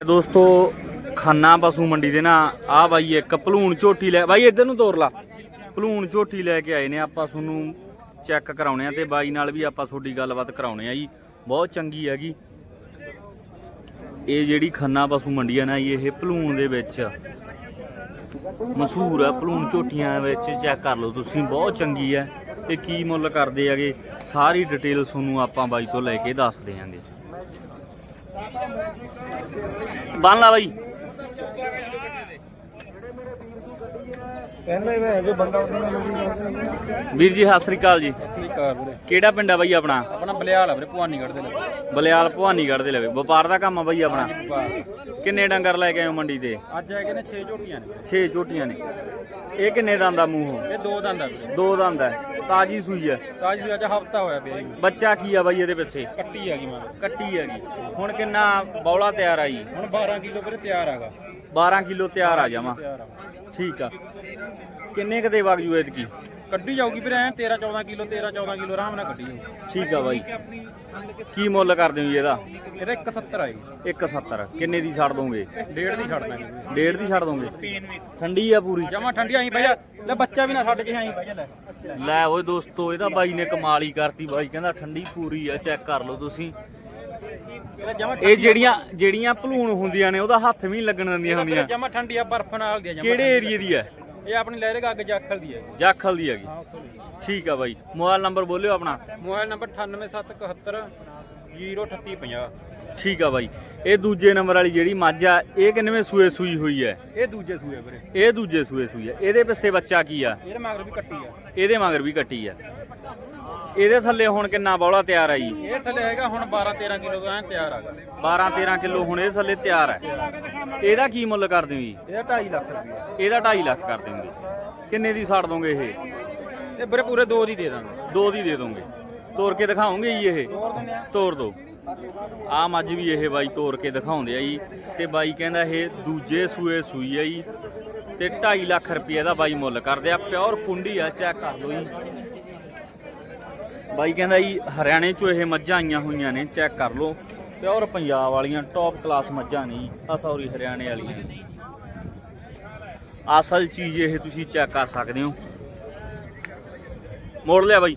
ਦੋਸਤੋ ਖੰਨਾ ਪਸ਼ੂ ਮੰਡੀ ਦੇ ਨਾ ਆ ਬਾਈ ਇੱਕ ਭਲੂਣ ਝੋਟੀ ਲੈ ਬਾਈ ਇੱਧਰ ਨੂੰ ਤੋਰ ਲਾ। ਭਲੂਣ ਝੋਟੀ ਲੈ ਕੇ ਆਏ ਨੇ ਆਪਾਂ ਤੁਹਾਨੂੰ ਚੈੱਕ ਕਰਾਉਣੇ ਆ ਤੇ ਬਾਈ ਨਾਲ ਵੀ ਆਪਾਂ ਤੁਹਾਡੀ ਗੱਲਬਾਤ ਕਰਾਉਣੇ ਆ ਜੀ। ਬਹੁਤ ਚੰਗੀ ਹੈਗੀ। ਇਹ ਜਿਹੜੀ ਖੰਨਾ ਪਸ਼ੂ ਮੰਡੀ ਆ ਨਾ ਜੀ, ਇਹ ਭਲੂਣ ਦੇ ਵਿੱਚ ਮਸ਼ਹੂਰ ਆ ਭਲੂਣ ਝੋਟੀਆਂ ਵਿੱਚ ਚੈੱਕ ਕਰ ਲਓ ਤੁਸੀਂ ਬਹੁਤ ਚੰਗੀ ਹੈ ਤੇ ਕੀ ਮੁੱਲ ਕਰਦੇ ਹੈਗੇ ਸਾਰੀ ਡਿਟੇਲ ਤੁਹਾਨੂੰ ਆਪਾਂ ਬਾਈ ਤੋਂ ਲੈ ਕੇ ਦੱਸ ਦਿਆਂਗੇ। ਬੰਨ ਲਾ ਬਾਈ ਕਹਿੰਦੇ ਵੇ ਜੋ ਬੰਦਾ ਉਹਦੇ ਨਾਲ ਵੀਰ ਜੀ ਸਤਿ ਸ੍ਰੀ ਅਕਾਲ ਜੀ। ਆ ਕਿਹੜਾ ਪਿੰਡ ਆ ਬਾਈ ਆਪਣਾ? ਆਪਣਾ ਬਲਿਆਲ ਆ ਵੀਰੇ ਭਵਾਨੀ ਕੱਢਦੇ ਲੱਗੇ ਬਲਿਆਲ ਭਵਾਨੀਗੜ੍ਹ ਦੇ ਲਵੇ ਵਪਾਰ ਦਾ ਕੰਮ ਆ ਬਾਈ ਆਪਣਾ? ਕਿੰਨੇ ਡੰਗਰ ਲੈ ਕੇ ਆਏ ਹੋ ਮੰਡੀ ਤੇ? ਅੱਜ ਹੈਗੇ ਨੇ 6 ਝੋਟੀਆਂ ਨੇ। 6 ਝੋਟੀਆਂ ਨੇ। ਇਹ ਕਿੰਨੇ ਦੰਦ ਆ ਮੂੰਹੋਂ? ਇਹ ਦੋ ਦੰਦ ਆ ਵੀਰੇ। ਦੋ ਦੰਦ ਹੈ ਤਾਜੀ ਸੂਈ ਹੈ ਤਾਜ ਵੀ ਅੱਜ ਹਫਤਾ ਹੋਇਆ ਪਿਆ ਜੀ ਬੱਚਾ ਕੀ ਆ ਬਾਈ ਇਹਦੇ ਪਿੱਛੇ? ਕੱਟੀ ਆ ਗਈ ਮਾਂ ਕੱਟੀ ਹੈਗੀ ਹੁਣ ਕਿੰਨਾ ਬੌਲਾ ਤਿਆਰ ਆ ਜੀ? ਹੁਣ 12 ਕਿਲੋ ਵੀਰੇ ਤਿਆਰ ਆਗਾ 12 ਕਿਲੋ ਤਿਆਰ ਆ ਜਾਵਾਂ। ਤਿਆਰ ਆ। ਠੀਕ ਆ। ਕਿੰਨੇ ਕੁ ਦੇ ਵਗ ਜੂ ਐਤਕੀ? ਕੱਢੀ ਜਾਊਗੀ ਵੀਰੇ ਐ 13 14 ਕਿਲੋ 13 14 ਕਿਲੋ ਆਰਾਮ ਨਾਲ ਕੱਢੀ ਜਾਊਗੀ। ਠੀਕ ਆ ਬਾਈ। ਕੀ ਮੁੱਲ ਕਰਦੇ ਹੋ ਜੀ ਇਹਦਾ ਇਹਦਾ 170 ਆਈ 170 ਕਿੰਨੇ ਦੀ ਛੱਡ ਦੋਗੇ? ਡੇਢ ਦੀ ਛੱਡ ਦਾਂਗੇ। ਡੇਢ ਦੀ ਛੱਡ ਦੋਗੇ? ਠੰਡੀ ਆ ਪੂਰੀ। ਜਮਾ ਠੰਡੀ ਆਈ ਭਈਆ ਲੈ ਬੱਚਾ ਵੀ ਨਾ ਛੱਡ ਕੇ ਆਈ। ਭਈਆ ਲੈ ਲੈ ਓਏ ਦੋਸਤੋ ਇਹਦਾ ਬਾਈ ਨੇ ਕਮਾਲ ਹੀ ਕਰਤੀ ਬਾਈ। ਕਹਿੰਦਾ ਠੰਡੀ ਪੂਰੀ ਆ ਚੈੱਕ ਕਰ ਲਓ ਤੁਸੀਂ। ਇਹ ਜਿਹੜੀਆਂ ਜਿਹੜੀਆਂ ਭਲੂਣ ਹੁੰਦੀਆਂ ਨੇ ਉਹਦਾ ਹੱਥ ਵੀ ਨਹੀਂ ਲੱਗਣ ਦਿੰਦੀਆਂ ਹੁੰਦੀਆਂ। ਜਮਾ ਠੰਡੀ ਆ ਬਰਫ ਨਾਲ ਦੀ ਆ ਜਮਾ ਕਿਹੜੇ ਏਰੀਏ ਦੀ ਹੈ ਇਹ ਆਪਣੀ ਲਹਿਰੇ ਗੱਗ ਜਾਖਲ ਦੀ ਹੈ ਜਾਖਲ ਦੀ ਹੈਗੀ ਠੀਕ ਆ ਬਾਈ। ਮੋਬਾਈਲ ਨੰਬਰ ਬੋਲਿਓ ਆਪਣਾ। ਮੋਬਾਈਲ ਨੰਬਰ 98771 03850 ਠੀਕ ਆ ਬਾਈ। ਇਹ ਦੂਜੇ ਨੰਬਰ ਵਾਲੀ ਜਿਹੜੀ ਮੱਝ ਆ ਇਹ ਕਿੰਨਵੇਂ ਸੂਏ ਸੂਈ ਹੋਈ ਹੈ ਇਹ ਦੂਜੇ ਸੂਏ ਵੀਰੇ। ਇਹ ਦੂਜੇ ਸੂਏ ਸੂਈ ਹੈ ਇਹਦੇ ਪਿੱਛੇ ਬੱਚਾ ਕੀ ਆ? ਇਹਦੇ ਮਗਰ ਵੀ ਕੱਟੀ ਆ। ਇਹਦੇ ਮਗਰ ਵੀ ਕੱਟੀ ਆ। ਇਹਦੇ ਥੱਲੇ ਹੁਣ ਕਿੰਨਾ ਬੌਲਾ ਤਿਆਰ ਆ ਜੀ? ਇਹ ਥੱਲੇ ਹੈਗਾ ਹੁਣ 12 13 ਕਿਲੋ ਦਾ ਐਂ ਤਿਆਰ ਆਗਾ 12 13 ਕਿਲੋ ਹੁਣ ਇਹਦੇ ਥੱਲੇ ਤਿਆਰ ਹੈ ਇਹਦਾ ਕੀ ਮੁੱਲ ਕਰਦੇ ਹੋ ਜੀ? ਇਹਦਾ 2.5 ਲੱਖ ਰੁਪਏ ਇਹਦਾ 2.5 ਲੱਖ ਕਰ ਦਿੰਦੇ ਕਿੰਨੇ ਦੀ ਛੱਡ ਦੋਗੇ ਇਹ? ਇਹ ਵੀਰੇ ਪੂਰੇ ਦੋ ਦੀ ਦੇ ਦਾਂਗੇ। ਦੋ ਦੀ ਦੇ ਦੋਗੇ। ਤੋੜ ਕੇ ਦਿਖਾਓਗੇ ਜੀ ਇਹ? ਤੋੜ ਦੋ। ਆ ਮੱਝ ਵੀ ਇਹ ਬਾਈ ਤੋੜ ਕੇ ਦਿਖਾਉਂਦੇ ਆ ਜੀ। ਤੇ ਬਾਈ ਕਹਿੰਦਾ ਇਹ ਦੂਜੇ ਸੂਏ ਸੂਈ ਆ ਜੀ। ਤੇ 2.5 ਲੱਖ ਰੁਪਏ ਦਾ ਬਾਈ ਮੁੱਲ ਕਰਦੇ ਆ। ਪਿਓਰ ਕੁੰਡੀ ਆ ਚੈੱਕ ਕਰ ਲਓ ਜੀ। ਬਾਈ ਕਹਿੰਦਾ ਜੀ, ਹਰਿਆਣੇ ਚੋਂ ਇਹ ਮੱਝਾਂ ਆਈਆਂ ਹੋਈਆਂ ਨੇ ਚੈੱਕ ਕਰ ਲਓ। ਪਿਓਰ ਪੰਜਾਬ ਵਾਲੀਆਂ ਟੌਪ ਕਲਾਸ ਮੱਝਾਂ ਨਹੀਂ ਜੀ। ਆ ਸੌਰੀ, ਹਰਿਆਣੇ ਵਾਲੀਆਂ ਨੇ। ਅਸਲ ਚੀਜ਼ ਇਹ ਤੁਸੀਂ ਚੈੱਕ ਕਰ ਸਕਦੇ ਹੋ। ਮੋੜ ਲਿਆ ਬਾਈ।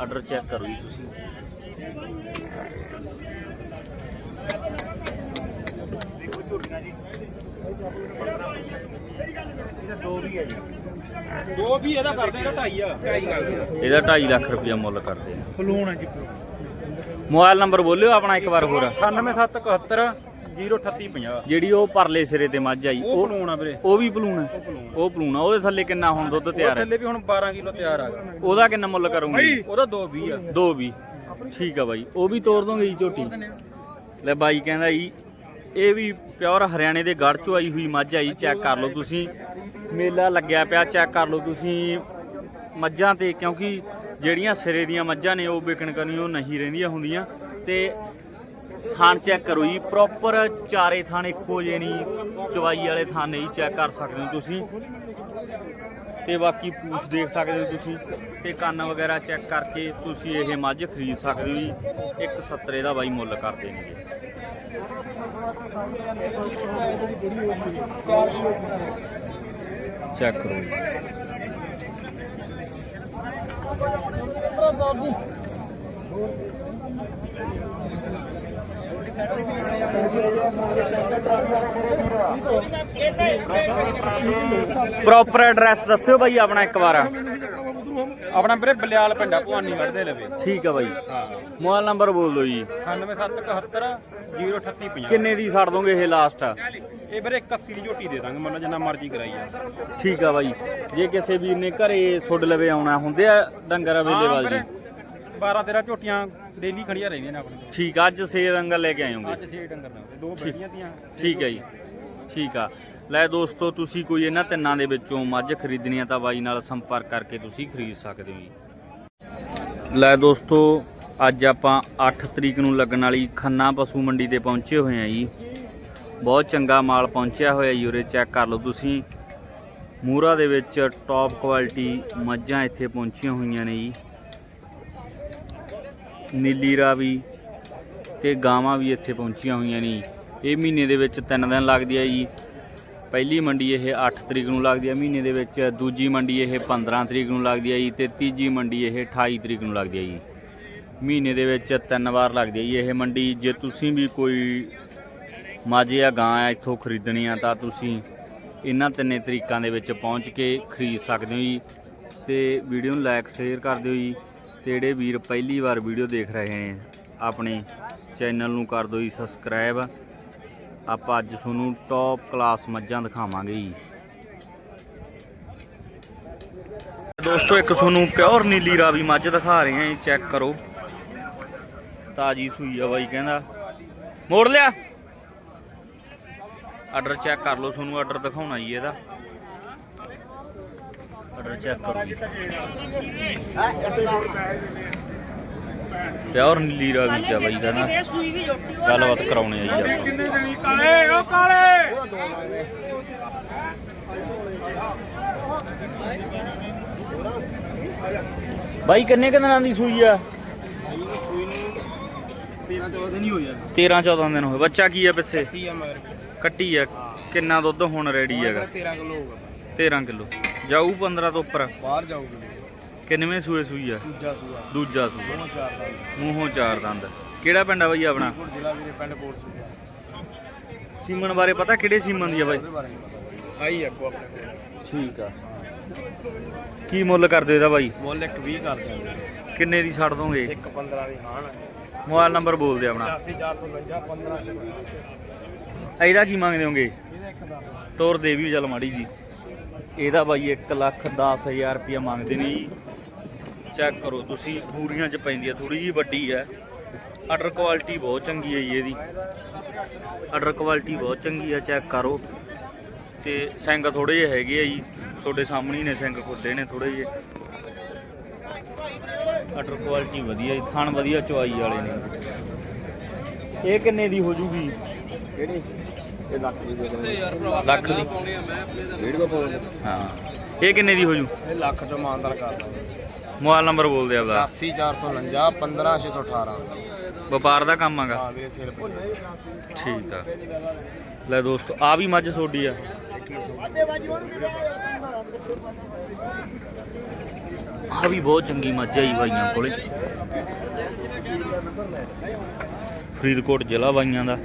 ਆਰਡਰ ਚੈੱਕ ਕਰੋ ਜੀ ਤੁਸੀਂ। ਦੋ ਵੀ ਇਹਦਾ ਕਰਦੇ ਇਹਦਾ 2.5 ਆ। 2.5 ਕਰਦੇ ਇਹਦਾ 2.5 ਲੱਖ ਰੁਪਇਆ ਮੁੱਲ ਕਰਦੇ ਆ। ਫਲੂਣ ਹੈ ਜੀ ਮੋਬਾਈਲ ਨੰਬਰ ਬੋਲਿਓ ਆਪਣਾ ਇੱਕ ਵਾਰ ਹੋਰ। 98771 03850 ਜਿਹੜੀ ਉਹ ਪਰਲੇ ਸਿਰੇ ਤੇ ਮੱਝ ਆਈ ਉਹ ਫਲੂਣ ਆ ਵੀਰੇ। ਉਹ ਵੀ ਪਲੂਣ ਹੈ? ਉਹ ਪਲੂਣ ਆ ਉਹਦੇ ਥੱਲੇ ਕਿੰਨਾ ਹੁਣ ਦੁੱਧ ਤਿਆਰ ਹੈ? ਥੱਲੇ ਵੀ ਹੁਣ 12 ਕਿਲੋ ਤਿਆਰ ਆਗਾ ਉਹਦਾ ਕਿੰਨਾ ਮੁੱਲ ਕਰੋਗੇ? ਉਹਦਾ 220 ਆ। ਦੋ ਵੀ ਠੀਕ ਆ ਬਾਈ ਉਹ ਵੀ ਤੋੜ ਦੋਗੇ ਜੀ ਝੋਟੀ। ਲੈ ਬਾਈ ਕਹਿੰਦਾ ਜੀ ਇਹ ਵੀ ਪਿਓਰ ਹਰਿਆਣੇ ਦੇ ਗੜ ਚੋਂ ਆਈ ਹੋਈ ਮੱਝ ਆਈ ਚੈੱਕ ਕਰ ਲਓ ਤੁਸੀਂ। ਮੇਲਾ ਲੱਗਿਆ ਪਿਆ ਚੈੱਕ ਕਰ ਲਓ ਤੁਸੀਂ। ਮੱਝਾਂ ਤੇ, ਕਿਉਂਕਿ ਜਿਹੜੀਆਂ ਸਿਰੇ ਦੀਆਂ ਮੱਝਾਂ ਨੇ, ਉਹ ਵਿਕਣ ਕਰਨੀ ਉਹ ਨਹੀਂ ਰਹਿੰਦੀਆਂ ਹੁੰਦੀਆਂ। ਤੇ ਥਾਣ ਚੈੱਕ ਕਰੋ ਜੀ ਪ੍ਰੋਪਰ ਚਾਰੇ ਥਾਣ ਇੱਕੋ ਜਿਹੇ ਨਹੀਂ ਚਵਾਈ ਵਾਲੇ ਥਾਣ ਨਹੀਂ ਚੈੱਕ ਕਰ ਸਕਦੇ ਹੋ ਤੁਸੀਂ। ਤੇ ਬਾਕੀ ਪੂਛ ਦੇਖ ਸਕਦੇ ਹੋ ਤੁਸੀਂ। ਤੇ ਕੰਨ ਵਗੈਰਾ ਚੈੱਕ ਕਰਕੇ ਤੁਸੀਂ ਇਹ ਮੱਝ ਖਰੀਦ ਸਕਦੇ ਹੋ ਜੀ। ਇੱਕ 70 ਦਾ ਬਾਈ ਮੁੱਲ ਕਰਦੇ ਨੇ ਜੀ। ਚੈੱਕ ਕਰੋ ਜੀ। ਪ੍ਰੋਪਰ ਐਡਰੈਸ ਦੱਸਿਓ ਬਾਈ ਆਪਣਾ ਇੱਕ ਵਾਰ। ਆਪਣਾ ਵੀਰੇ ਬਲਿਆਲ ਪਿੰਡਾ ਭਵਾਨੀ ਵੜਦੇ ਲਵੇ। ਠੀਕ ਆ ਬਾਈ। ਹਾਂ। ਮੋਬਾਈਲ ਨੰਬਰ ਬੋਲ ਦਿਓ ਜੀ। 98771 03850 ਕਿੰਨੇ ਦੀ ਛੱਡ ਦੋਗੇ ਇਹ ਲਾਸਟ ਇਹ ਵੀਰੇ 81 ਦੀ ਝੋਟੀ ਦੇ ਦਾਂਗੇ ਮੰਨ ਜਿੰਨਾ ਮਰਜ਼ੀ ਕਰਾਈ ਆ ਠੀਕ ਆ ਬਾਈ। ਜੇ ਕਿਸੇ ਵੀਰ ਨੇ ਘਰੇ ਸੁੱਡ ਲਵੇ ਆਉਣਾ ਹੁੰਦੇ ਆ ਡੰਗਰ ਅਵੇਲੇਬਲ ਜੀ। 12 13 ਝੋਟੀਆਂ ਡੇਲੀ ਖੜੀਆਂ ਰਹਿੰਦੀਆਂ ਨੇ ਆਪਣੇ ਠੀਕ ਆ ਅੱਜ ਸੇ ਰੰਗਲ ਲੈ ਕੇ ਆਏ ਹੋਗੇ। ਅੱਜ 6 ਡੰਗਰ ਨੇ ਦੋ ਬੈਠੀਆਂ ਤੀਆਂ। ਠੀਕ ਹੈ ਜੀ। ਠੀਕ ਆ। ਲੈ ਦੋਸਤੋ ਤੁਸੀਂ ਕੋਈ ਇਹਨਾਂ ਤਿੰਨਾਂ ਦੇ ਵਿੱਚੋਂ ਮੱਝ ਖਰੀਦਣੀ ਆ ਤਾਂ ਬਾਈ ਨਾਲ ਸੰਪਰਕ ਕਰਕੇ ਤੁਸੀਂ ਖਰੀਦ ਸਕਦੇ ਹੋ ਜੀ। ਲੈ ਦੋਸਤੋ ਅੱਜ ਆਪਾਂ 8 ਤਰੀਕ ਨੂੰ ਲੱਗਣ ਵਾਲੀ ਖੰਨਾ ਪਸ਼ੂ ਮੰਡੀ ਤੇ ਪਹੁੰਚੇ ਹੋਏ ਆ ਜੀ। ਬਹੁਤ ਚੰਗਾ ਮਾਲ ਪਹੁੰਚਿਆ ਹੋਇਆ ਜੀ, ਉਰੇ ਚੈੱਕ ਕਰ ਲਓ ਤੁਸੀਂ। ਮੂਰਾ ਦੇ ਵਿੱਚ ਟੌਪ ਕੁਆਲਿਟੀ ਮੱਝਾਂ ਇੱਥੇ ਪਹੁੰਚੀਆਂ ਹੋਈਆਂ ਨੇ ਜੀ। ਨੀਲੀ ਰਾਵੀ ਤੇ ਗਾਵਾਂ ਵੀ ਇੱਥੇ ਪਹੁੰਚੀਆਂ ਹੋਈਆਂ ਨੇ ਇਹ ਮਹੀਨੇ ਦੇ ਵਿੱਚ 3 ਦਿਨ ਲੱਗਦੀ ਹੈ ਜੀ। ਪਹਿਲੀ ਮੰਡੀ ਇਹ 8 ਤਰੀਕ ਨੂੰ ਲੱਗਦੀ ਹੈ ਮਹੀਨੇ ਦੇ ਵਿੱਚ ਦੂਜੀ ਮੰਡੀ ਇਹ 15 ਤਰੀਕ ਨੂੰ ਲੱਗਦੀ ਹੈ ਜੀ ਤੇ ਤੀਜੀ ਮੰਡੀ ਇਹ 28 ਤਰੀਕ ਨੂੰ ਲੱਗਦੀ ਹੈ ਜੀ। ਮਹੀਨੇ ਦੇ ਵਿੱਚ ਤਿੰਨ ਵਾਰ ਲੱਗਦੀ ਹੈ ਜੀ ਇਹ ਮੰਡੀ। ਜੇ ਤੁਸੀਂ ਵੀ ਕੋਈ ਮੱਝ ਜਾਂ ਗਾਂ ਆ ਇੱਥੋਂ ਖਰੀਦਣੀ ਆ ਤਾਂ ਤੁਸੀਂ ਇਹਨਾਂ ਤਿੰਨੇ ਤਰੀਕਾਂ ਦੇ ਵਿੱਚ ਪਹੁੰਚ ਕੇ ਖਰੀਦ ਸਕਦੇ ਹੋ ਜੀ। ਤੇ ਵੀਡੀਓ ਨੂੰ ਲਾਈਕ ਸ਼ੇਅਰ ਕਰ ਦਿਓ ਜੀ। ਤੇ ਜਿਹੜੇ ਵੀਰ ਪਹਿਲੀ ਵਾਰ ਵੀਡੀਓ ਦੇਖ ਰਹੇ ਨੇ, ਆਪਣੇ ਚੈਨਲ ਨੂੰ ਕਰ ਦਿਓ ਜੀ ਸਬਸਕ੍ਰਾਈਬ ਆਪਾਂ ਅੱਜ ਤੁਹਾਨੂੰ ਟੌਪ ਕਲਾਸ ਮੱਝਾਂ ਦਿਖਾਵਾਂਗੇ ਜੀ। ਦੋਸਤੋ, ਇੱਕ ਤੁਹਾਨੂੰ ਪਿਓਰ ਨੀਲੀ ਰਾਵੀ ਮੱਝ ਦਿਖਾ ਰਹੇ ਹਾਂ ਜੀ ਚੈੱਕ ਕਰੋ। ਤਾਜੀ ਸੂਈ ਆ ਬਾਈ ਕਹਿੰਦਾ। ਮੋੜ ਲਿਆ। ਆਰਡਰ ਚੈੱਕ ਕਰ ਲਓ ਤੁਹਾਨੂੰ ਆਰਡਰ ਦਿਖਾਉਣਾ ਜੀ ਇਹਦਾ। ਆਰਡਰ ਚੈੱਕ ਕਰੋ ਪਿਓਰ ਨੀਲੀ ਰਾਵੀ ਚ ਬਾਈ ਕਹਿੰਦਾ। ਗੱਲਬਾਤ ਕਰਾਉਣੀ ਆ ਜੀ ਆਪਾਂ। ਦੇਣੀ ਕਾਲੇ ਓ ਕਾਲੇ? ਬਾਈ ਕਿੰਨੇ ਕੁ ਦਿਨਾਂ ਦੀ ਸੂਈ ਆ? 13 14 ਦਿਨ ਹੀ ਹੋਇਆ 13 14 ਦਿਨ ਹੋਏ ਬੱਚਾ ਕੀ ਆ ਪਿੱਛੇ? 30 ਆ ਮਗਰ ਕੱਟੀ ਆ। ਕਿੰਨਾ ਦੁੱਧ ਹੁਣ ਰੈਡੀ ਹੈਗਾ? 13 ਕਿਲੋ ਹੋਊਗਾ 13 ਕਿਲੋ। ਜਾਊ 15 ਤੋਂ ਉੱਪਰ? ਬਾਹਰ ਜਾਊਗੀ ਕਿੰਨਵੇਂ ਸੂਏ ਸੂਈ ਆ? ਦੂਜਾ ਸੂਆ। ਦੂਜਾ ਸੂਆ। ਦੋਨੋਂ ਚਾਰ ਦਾ ਮੂੰਹੋਂ ਚਾਰ ਦੰਦ। ਕਿਹੜਾ ਪਿੰਡ ਆ ਬਾਈ ਆਪਣਾ? ਕੋਟ ਜ਼ਿਲ੍ਹਾ ਵੀਰੇ ਪਿੰਡ ਕੋਟ ਸੂਆ। ਸੀਮਨ ਬਾਰੇ ਪਤਾ ਕਿਹੜੇ ਸੀਮਨ ਦੀ ਆ ਬਾਈ? ਆਈ ਅੱਗੋਂ ਆਪਣੇ ਕੋਲ। ਠੀਕ ਆ। ਕੀ ਮੁੱਲ ਕਰਦੇ ਇਹਦਾ ਬਾਈ? ਮੁੱਲ ਇੱਕ 20 ਕਰ ਦਿਆਂਗੇ। ਕਿੰਨੇ ਦੀ ਛੱਡ ਦੋਗੇ? ਇੱਕ 15 ਦੀ ਹਾਨ ਮੋਬਾਈਲ ਨੰਬਰ ਬੋਲ ਦੇ ਆਪਣਾ। 84450 15 ਇਹਦਾ ਕੀ ਮੰਗਦੇ ਹੋਗੇ? ਤੋਰ ਦੇ ਵੀ ਚੱਲ ਮਾੜੀ ਜੀ। ਇਹਦਾ ਬਾਈ 1 ਲੱਖ 10000 ਰੁਪਇਆ ਮੰਗਦੇ ਨੇ ਜੀ। ਚੈੱਕ ਕਰੋ ਤੁਸੀਂ, ਬੂਰੀਆਂ 'ਚ ਪੈਂਦੀ ਆ ਥੋੜੀ ਜੀ ਵੱਡੀ ਹੈ ਆਰਡਰ ਕੁਆਲਿਟੀ ਬਹੁਤ ਚੰਗੀ ਹੈ ਜੀ ਇਹਦੀ। ਆਰਡਰ ਕੁਆਲਿਟੀ ਬਹੁਤ ਚੰਗੀ ਹੈ ਚੈੱਕ ਕਰੋ। ਤੇ ਸਿੰਘ ਥੋੜੇ ਜਿਹੇ ਹੈਗੇ ਆ ਜੀ। ਤੁਹਾਡੇ ਸਾਹਮਣੇ ਹੀ ਨੇ, ਸਿੰਘ ਖੁੱਲੇ ਨੇ ਥੋੜੇ ਜਿਹੇ। ਆਰਡਰ ਕੁਆਲਿਟੀ ਵਧੀਆ ਜੀ ਥਣ ਵਧੀਆ ਚੁਆਈ ਵਾਲੇ ਨੇ। ਇਹ ਕਿੰਨੇ ਦੀ ਹੋ ਜੂਗੀ? ਕਿਹੜੀ? ਇਹ ਲੱਖ ਦੀ ਲੱਖ ਪਾਉਣੀ ਹਾਂ। ਇਹ ਕਿੰਨੇ ਦੀ ਹੋ ਜੂ? ਇਹ ਲੱਖ ਚੋਂ ਮਾਨਦਾਰ ਕਰ ਦਾਂਗੇ ਮੋਬਾਈਲ ਨੰਬਰ ਬੋਲ ਦੇ ਆਪਦਾ। 84449 15618 ਵਪਾਰ ਦਾ ਕੰਮ ਆਗਾ ਹਾਂ ਵੀਰੇ ਠੀਕ ਆ। ਲੈ ਦੋਸਤੋ ਆ ਵੀ ਮੱਝ ਤੁਹਾਡੀ ਆ। ਆ ਵੀ ਬਹੁਤ ਚੰਗੀ ਮੱਝ ਆਈ ਬਾਈਆਂ ਕੋਲੇ। ਫਰੀਦਕੋਟ ਜ਼ਿਲ੍ਹਾ ਬਾਈਆਂ ਦਾ।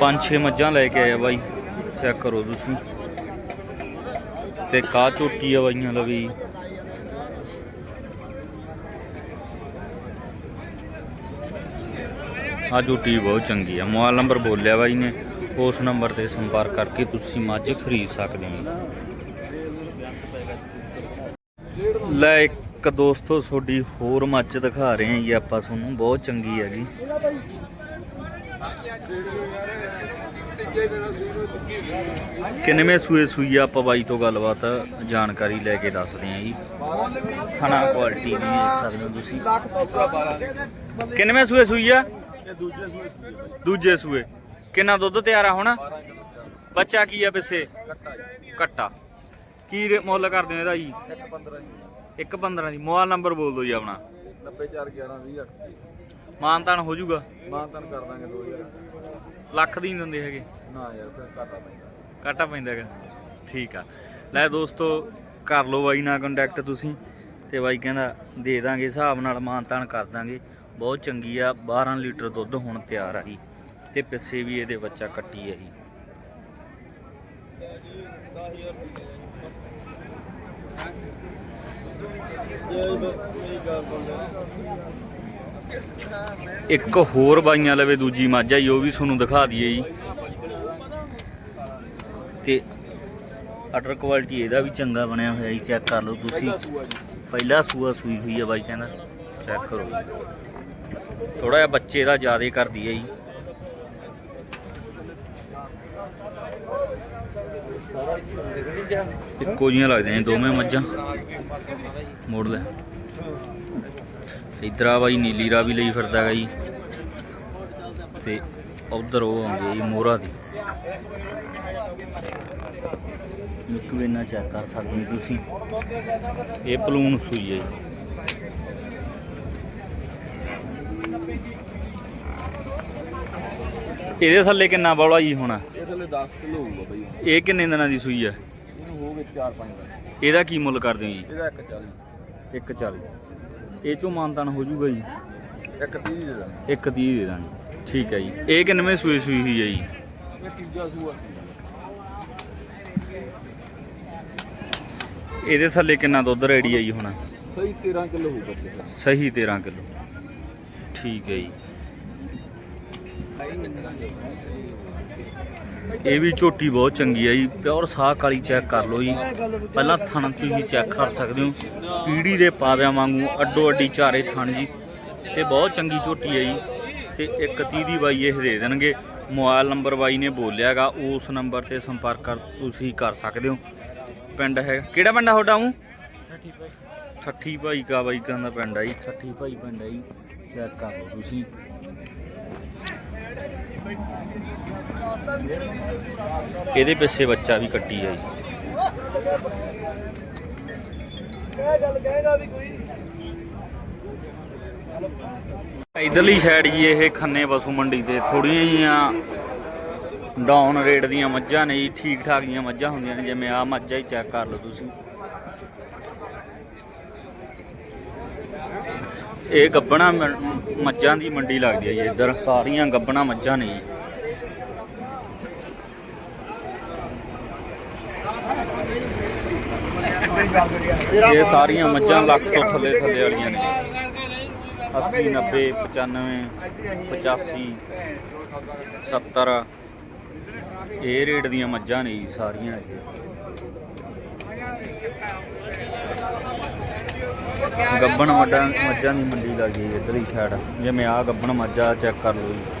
ਪੰਜ ਛੇ ਮੱਝਾਂ ਲੈ ਕੇ ਆਇਆ ਬਾਈ, ਚੈੱਕ ਕਰੋ ਤੁਸੀਂ। ਤੇ ਕਾ ਝੋਟੀ ਆ ਬਾਈਆਂ ਦਾ ਵੀ। ਆ ਝੋਟੀ ਬਹੁਤ ਚੰਗੀ ਆ। ਮੋਬਾਈਲ ਨੰਬਰ ਬੋਲਿਆ ਬਾਈ ਨੇ, ਉਸ ਨੰਬਰ ਤੇ ਸੰਪਰਕ ਕਰਕੇ ਤੁਸੀਂ ਮੱਝ ਖਰੀਦ ਸਕਦੇ ਹੋ। ਲੈ ਇੱਕ ਦੋਸਤੋ ਤੁਹਾਡੀ ਹੋਰ ਮੱਝ ਦਿਖਾ ਰਹੇ ਹਾਂ ਜੀ ਆਪਾਂ ਤੁਹਾਨੂੰ ਬਹੁਤ ਚੰਗੀ ਹੈਗੀ। ਕਿੰਨਵੇਂ ਸੂਏ ਸੂਈ ਆਪਾਂ ਬਾਈ ਤੋਂ ਗੱਲਬਾਤ ਜਾਣਕਾਰੀ ਲੈ ਕੇ ਦੱਸਦੇ ਹਾਂ ਜੀ। ਥਣਾ ਕੁਆਲਿਟੀ ਵੀ ਦੇਖ ਸਕਦੇ ਹੋ ਤੁਸੀਂ। ਕਿੰਨਵੇਂ ਸੂਏ ਸੂਈ ਆ? ਦੂਜੇ ਸੂਏ। ਸੀ ਦੂਜੇ ਸੂਏ ਕਿੰਨਾ ਦੁੱਧ ਤਿਆਰ ਆ ਹੁਣ? ਬੱਚਾ ਕੀ ਆ ਪਿੱਛੇ? ਕੱਟਾ ਜੀ। ਕੀ ਮੁੱਲ ਕਰਦੇ ਹੋ ਇਹਦਾ ਜੀ? ਇੱਕ 15 ਜੀ। 1.15 ਦੀ ਮੋਬਾਈਲ ਨੰਬਰ ਬੋਲ ਦਿਓ ਜੀ ਆਪਣਾ। 90411 20 ਮਾਨਤਾਨ ਹੋ ਜਾਊਗਾ? ਮਾਨਤਨ ਕਰ ਦਾਂਗੇ 2000 ਲੱਖ ਦੀ ਨਹੀਂ ਦਿੰਦੇ ਹੈਗੇ? ਨਾ ਯਾਰ ਫਿਰ ਘਾਟਾ ਪੈਂਦਾ। ਘਾਟਾ ਪੈਂਦਾ ਹੈਗਾ। ਠੀਕ ਆ। ਲੈ ਦੋਸਤੋ ਕਰ ਲਓ ਬਾਈ ਨਾਲ ਕੰਟੈਕਟ ਤੁਸੀਂ ਤੇ ਬਾਈ ਕਹਿੰਦਾ ਦੇ ਦਾਂਗੇ ਹਿਸਾਬ ਨਾਲ ਮਾਨਤਾਨ ਕਰ ਦਾਂਗੇ। ਬਹੁਤ ਚੰਗੀ ਆ 12 ਲੀਟਰ ਦੁੱਧ ਹੁਣ ਤਿਆਰ ਆ ਜੀ। ਤੇ ਪਿੱਛੇ ਵੀ ਇਹਦੇ ਬੱਚਾ ਕੱਟੀ ਆ ਜੀ। ਇੱਕ ਹੋਰ ਬਾਈਆਂ ਲਵੇ ਦੂਜੀ ਮੱਝ ਆ ਜੀ, ਉਹ ਵੀ ਤੁਹਾਨੂੰ ਦਿਖਾ ਦਈਏ ਜੀ। ਤੇ ਆਰਡਰ ਕੁਆਲਿਟੀ ਇਹਦਾ ਵੀ ਚੰਗਾ ਬਣਿਆ ਹੋਇਆ ਜੀ, ਚੈੱਕ ਕਰ ਲਓ ਤੁਸੀਂ। ਪਹਿਲਾ ਸੂਆ ਸੂਈ ਹੋਈ ਹੈ ਬਾਈ, ਕਹਿੰਦਾ ਚੈੱਕ ਕਰੋ। ਥੋੜਾ ਜਿਹਾ ਬੱਚੇ ਦਾ ਜ਼ਿਆਦਾ ਕਰਦੀ ਹੈ ਜੀ। ਇੱਕੋ ਜਿਹੀਆਂ ਲੱਗਦੀਆਂ ਨੇ ਦੋਵੇਂ ਮੱਝਾਂ। ਮੋੜ ਲੈ। ਇਧਰ ਆ ਬਾਈ, ਨੀਲੀ ਰਾਵੀ ਲਈ ਫਿਰਦਾ ਹੈਗਾ ਜੀ। ਤੇ ਉਧਰ ਉਹ ਆਉਂਦੀ ਜੀ, ਮੋਹਰਾ ਦੀ। ਇੱਕ ਵੀ ਨਾ ਚੈੱਕ ਕਰ ਸਕਦੇ ਤੁਸੀਂ। ਇਹ ਪਲੂਨ ਸੂਈ ਹੈ ਜੀ। ਇਹਦੇ ਥੱਲੇ ਕਿੰਨਾ ਬੌਲਾ ਜੀ ਹੋਣਾ? ਥੱਲੇ 10 ਕਿਲੋ ਹੋਊਗਾ ਬਈ। ਇਹ ਕਿੰਨੇ ਦਿਨਾਂ ਦੀ ਸੂਈ ਆ? ਇਹਨੂੰ ਹੋ ਗਏ 4-5 ਦਿਨ। ਇਹਦਾ ਕੀ ਮੁੱਲ ਕਰਦੇ ਹੋ ਜੀ? ਇਹਦਾ 140 140 ਇਹ ਚੋਂ ਮਾਨਤਾਨ ਹੋ ਜੂਗਾ ਜੀ? 130 ਦੇ ਦਾਂ 130 ਦੇ ਦਾਂਗੇ। ਠੀਕ ਹੈ ਜੀ। ਇਹ ਕਿੰਨਵੇਂ ਸੂਈ ਸੂਈ ਹੋਈ ਹੈ ਜੀ? ਇਹ ਤੀਜਾ ਸੂਆ। ਇਹਦੇ ਥੱਲੇ ਕਿੰਨਾ ਦੁੱਧ ਰੈਡੀ ਹੈ ਜੀ ਹੁਣ? ਸਹੀ 13 ਕਿਲੋ ਹੋਊਗਾ ਜੀ ਸਹੀ 13 ਕਿਲੋ। ਠੀਕ ਹੈ ਜੀ ਇਹ ਵੀ ਝੋਟੀ ਬਹੁਤ ਚੰਗੀ ਹੈ ਜੀ, ਪਿਓਰ ਸਾਹ ਕਾਲੀ ਚੈੱਕ ਕਰ ਲਓ ਜੀ। ਪਹਿਲਾਂ ਥਣ ਤੁਸੀਂ ਚੈੱਕ ਕਰ ਸਕਦੇ ਹੋ। ਪੀੜੀ ਦੇ ਪਾਵਿਆਂ ਵਾਂਗੂ ਅੱਡੋ ਅੱਡੀ ਚਾਰੇ ਥਣ ਜੀ। ਤੇ ਬਹੁਤ ਚੰਗੀ ਝੋਟੀ ਹੈ ਜੀ। ਤੇ ਇੱਕ 30 ਦੀ ਬਾਈ ਇਹ ਦੇ ਦੇਣਗੇ। ਮੋਬਾਈਲ ਨੰਬਰ ਬਾਈ ਨੇ ਬੋਲਿਆਗਾ ਉਸ ਨੰਬਰ ਤੇ ਸੰਪਰਕ ਕਰ ਤੁਸੀਂ ਕਰ ਸਕਦੇ ਹੋ। ਪਿੰਡ ਹੈ ਕਿਹੜਾ ਪਿੰਡ ਆ ਤੁਹਾਡਾ ਉਹ ਠੱਠੀ ਭਾਈ ਕਾ ਬਾਈ ਕਹਿੰਦਾ ਪਿੰਡ ਆ ਜੀ। ਠੱਠੀ ਭਾਈ ਪਿੰਡ ਆ ਜੀ। ਚੈੱਕ ਕਰ ਲਓ ਤੁਸੀਂ। ਇਹਦੇ ਪਿੱਛੇ ਬੱਚਾ ਵੀ ਕੱਟੀ ਆ ਜੀ। ਇਧਰਲੀ ਸਾਈਡ ਜੀ ਇਹ ਖੰਨੇ ਪਸ਼ੂ ਮੰਡੀ ਤੇ ਥੋੜੀਆਂ ਜੀਆਂ ਡਾਊਨ ਰੇਟ ਦੀਆਂ ਮੱਝਾਂ ਨੇ ਜੀ ਠੀਕ ਠਾਕ ਦੀਆਂ ਮੱਝਾਂ ਹੁੰਦੀਆਂ ਨੇ, ਜਿਵੇਂ ਆ ਮੱਝਾਂ ਹੀ ਚੈੱਕ ਕਰ ਲਓ ਤੁਸੀਂ। ਇਹ ਗੱਬਣਾ ਮੱਝਾਂ ਦੀ ਮੰਡੀ ਲੱਗਦੀ ਹੈ ਜੀ ਇੱਧਰ, ਸਾਰੀਆਂ ਗੱਬਣਾ ਮੱਝਾਂ ਨੇ ਜੀ। ਇਹ ਸਾਰੀਆਂ ਮੱਝਾਂ ਲੱਖ ਤੋਂ ਥੱਲੇ ਥੱਲੇ ਵਾਲੀਆਂ ਨੇ। 80 90 95 85 70 ਇਹ ਰੇਟ ਦੀਆਂ ਮੱਝਾਂ ਨੇ ਸਾਰੀਆਂ ਇਹ। ਗੱਬਣ ਮੱਝਾਂ ਮੱਝਾਂ ਦੀ ਮੰਡੀ ਲੱਗੀ ਹੈ ਇੱਧਰਲੀ ਸਾਈਡ ਜਿਵੇਂ ਆ ਗੱਬਣ ਮੱਝਾਂ ਚੈੱਕ ਕਰ ਲਓ ਜੀ।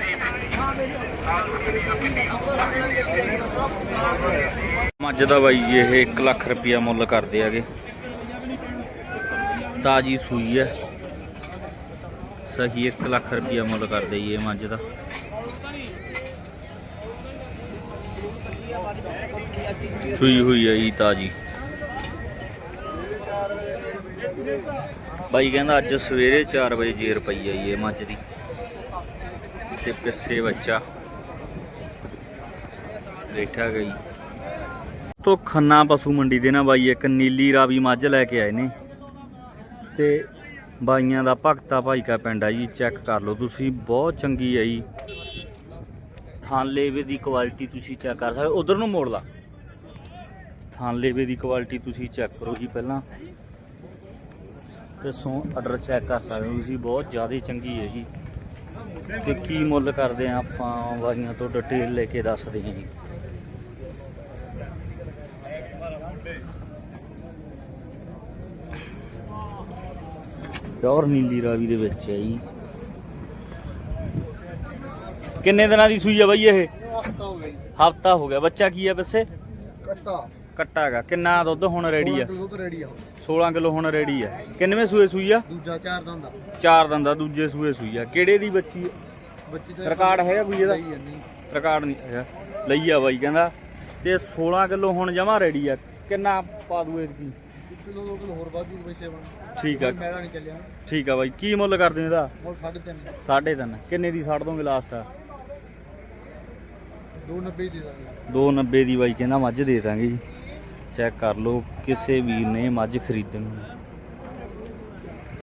ਮੱਝ ਦਾ ਬਾਈ ਇਹ 1 ਲੱਖ ਰੁਪਿਆ ਮੁੱਲ ਕਰਦੇ ਹੈਗੇ। ਤਾਜੀ ਸੂਈ ਹੈ। ਸਹੀ 1 ਲੱਖ ਰੁਪਿਆ ਮੁੱਲ ਕਰਦੇ ਇਹ ਮੱਝ ਦਾ। ਸੂਈ ਹੋਈ ਹੈ ਜੀ ਤਾਜੀ। ਬਾਈ ਕਹਿੰਦਾ ਅੱਜ ਸਵੇਰੇ 4 ਵਜੇ ਜੇਰ ਪਈ ਆਈ ਇਹ ਮੱਝ ਦੀ। ਤੇ ਪਿੱਛੇ ਬੱਚਾ। ਬੈਠਾ ਗਈ। ਤੋਂ ਖੰਨਾ ਪਸ਼ੂ ਮੰਡੀ ਦੇ ਨਾ ਬਾਈ, ਇੱਕ ਨੀਲੀ ਰਾਵੀ ਮੱਝ ਲੈ ਕੇ ਆਏ ਨੇ। ਤੇ ਬਾਈਆਂ ਦਾ ਭਗਤਾ ਭਾਈ ਕਾ ਪਿੰਡ ਆ ਜੀ, ਚੈੱਕ ਕਰ ਲਓ ਤੁਸੀਂ, ਬਹੁਤ ਚੰਗੀ ਹੈ ਜੀ। ਥਾਂ ਲੇਵੇ ਦੀ ਕੁਆਲਿਟੀ ਤੁਸੀਂ ਚੈੱਕ ਕਰ ਸਕਦੇ ਉਧਰ ਨੂੰ ਮੋੜ ਲਾ। ਥਾਂ ਲੇਵੇ ਦੀ ਕੁਆਲਿਟੀ ਤੁਸੀਂ ਚੈੱਕ ਕਰੋ ਜੀ ਪਹਿਲਾਂ। ਤੇ ਸੋ ਆਰਡਰ ਚੈੱਕ ਕਰ ਸਕਦੇ ਹੋ ਤੁਸੀਂ, ਬਹੁਤ ਜ਼ਿਆਦਾ ਚੰਗੀ ਹੈ ਜੀ। ਤੇ ਕੀ ਮੁੱਲ ਕਰਦੇ ਆ ਆਪਾਂ ਵਾਰੀਆਂ ਤੋਂ ਡਿਟੇਲ ਲੈ ਕੇ ਦੱਸਦੇ ਹਾਂ ਜੀ। ਪਿਓਰ ਨੀਲੀ ਰਾਵੀ ਦੇ ਵਿੱਚ ਹੈ ਜੀ। ਕਿੰਨੇ ਦਿਨਾਂ ਦੀ ਸੂਈ ਆ ਬਾਈ ਇਹ? ਹਫਤਾ ਹੋ ਗਿਆ ਹਫਤਾ ਹੋ ਗਿਆ। ਬੱਚਾ ਕੀ ਆ ਵੈਸੇ ਕੱਟਾ। ਕੱਟਾ ਹੈਗਾ। ਕਿੰਨਾ ਦੁੱਧ ਹੁਣ ਰੈਡੀ ਆ? ਦੁੱਧ ਰੈਡੀ ਆ 16 ਕਿਲੋ ਹੁਣ ਰੈਡੀ ਆ। ਕਿੰਨਵੇਂ ਸੂਏ ਸੂਈ ਆ? ਦੂਜਾ ਚਾਰ ਦੰਦ ਦਾ ਚਾਰ ਦੰਦਾ ਦੂਜੇ ਸੂਏ ਸੂਈ ਆ। ਕਿਹੜੇ ਦੀ ਬੱਚੀ? ਬੱਚੀ ਦਾ ਰਿਕਾਰਡ ਹੈਗਾ ਕੋਈ ਇਹਦਾ? ਹੈ ਰਿਕਾਰਡ ਨਹੀਂ ਹੈਗਾ ਲਈ ਆ ਬਾਈ ਕਹਿੰਦਾ। ਤੇ 16 ਕਿਲੋ ਹੁਣ ਜਮਾ ਰੈਡੀ ਆ। ਕਿੰਨਾ ਪਾ ਦੂ? ਕਿਲੋ ਦੋ ਕਿਲੋ ਹੋਰ ਵਾਧੂ ਪੈਸੇ ਬਣ ਠੀਕ ਆ। ਮੈਦਾ ਨਹੀਂ ਚੱਲਿਆ। ਠੀਕ ਆ ਬਾਈ। ਕੀ ਮੁੱਲ ਕਰਦੇ ਇਹਦਾ? ਹੋਰ 3.5 ਸਾਢੇ ਤਿੰਨ। ਕਿੰਨੇ ਦੀ ਛੱਡ ਦੋਗੇ ਲਾਸਟ ਆ? 290 ਦੇ ਦਾਂਗੇ। 290 ਦੀ ਬਾਈ ਕਹਿੰਦਾ ਮੱਝ ਦੇ ਦਾਂਗੇ ਜੀ। ਚੈੱਕ ਕਰ ਲਓ ਕਿਸੇ ਵੀਰ ਨੇ ਮੱਝ ਖਰੀਦਣੀ